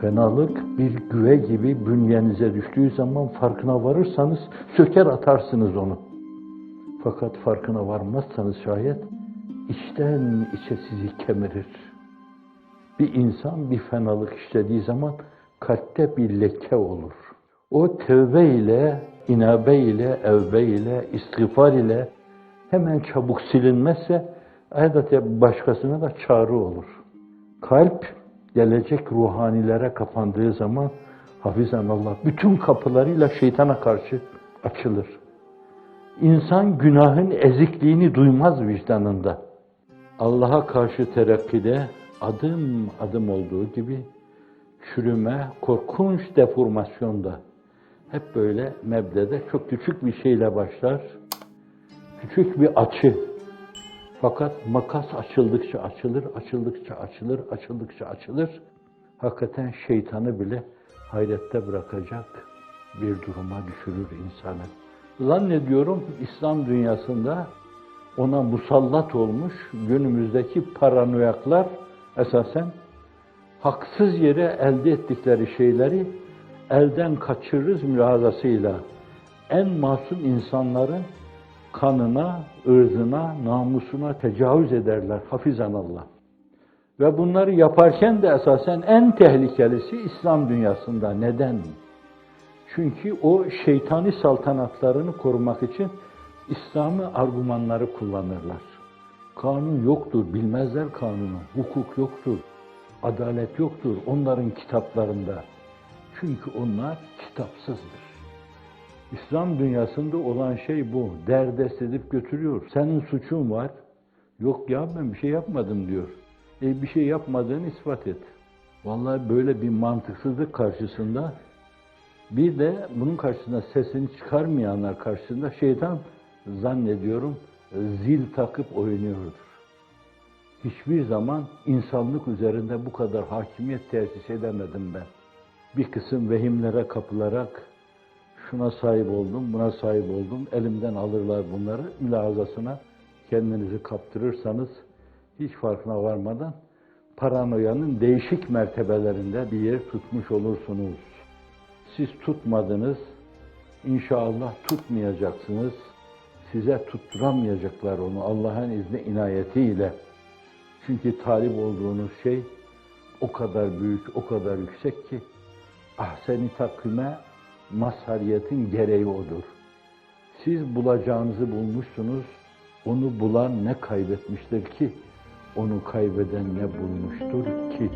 Fenalık bir güve gibi bünyenize düştüğü zaman farkına varırsanız söker atarsınız onu. Fakat farkına varmazsanız şayet içten içe sizi kemirir. Bir insan bir fenalık işlediği zaman kalpte bir leke olur. O tevbe ile, inabe ile, evbe ile, istiğfar ile hemen çabuk silinmezse elbette başkasına da çağrı olur. Kalp gelecek ruhanilere kapandığı zaman hafizan Allah bütün kapılarıyla şeytana karşı açılır. İnsan günahın ezikliğini duymaz vicdanında. Allah'a karşı terakkide adım adım olduğu gibi çürüme, korkunç deformasyonda hep böyle mebdede çok küçük bir şeyle başlar. Küçük bir açı. Fakat makas açıldıkça açılır, açıldıkça açılır, açıldıkça açılır. Hakikaten şeytanı bile hayrette bırakacak bir duruma düşürür insanı. Zannediyorum İslam dünyasında ona musallat olmuş günümüzdeki paranoyaklar esasen haksız yere elde ettikleri şeyleri elden kaçırırız mülahazasıyla en masum insanların kanına, ırzına, namusuna tecavüz ederler hafizan Allah. Ve bunları yaparken de esasen en tehlikelisi İslam dünyasında. Neden? Çünkü o şeytani saltanatlarını korumak için İslami argümanları kullanırlar. Kanun yoktur, bilmezler kanunu. Hukuk yoktur, adalet yoktur onların kitaplarında. Çünkü onlar kitapsızdır. İslam dünyasında olan şey bu. Derdest edip götürüyor. Senin suçun var. Yok ya ben bir şey yapmadım diyor. E bir şey yapmadığını ispat et. Vallahi böyle bir mantıksızlık karşısında bir de bunun karşısında sesini çıkarmayanlar karşısında şeytan zannediyorum zil takıp oynuyordur. Hiçbir zaman insanlık üzerinde bu kadar hakimiyet tesis edemedim ben. Bir kısım vehimlere kapılarak şuna sahip oldum, buna sahip oldum, elimden alırlar bunları, mülahazasına kendinizi kaptırırsanız hiç farkına varmadan paranoyanın değişik mertebelerinde bir yer tutmuş olursunuz. Siz tutmadınız, inşallah tutmayacaksınız. Size tutturamayacaklar onu Allah'ın izni inayetiyle. Çünkü talip olduğunuz şey o kadar büyük, o kadar yüksek ki ahseni takvime mazhariyetin gereği odur. Siz bulacağınızı bulmuşsunuz, onu bulan ne kaybetmiştir ki, onu kaybeden ne bulmuştur ki?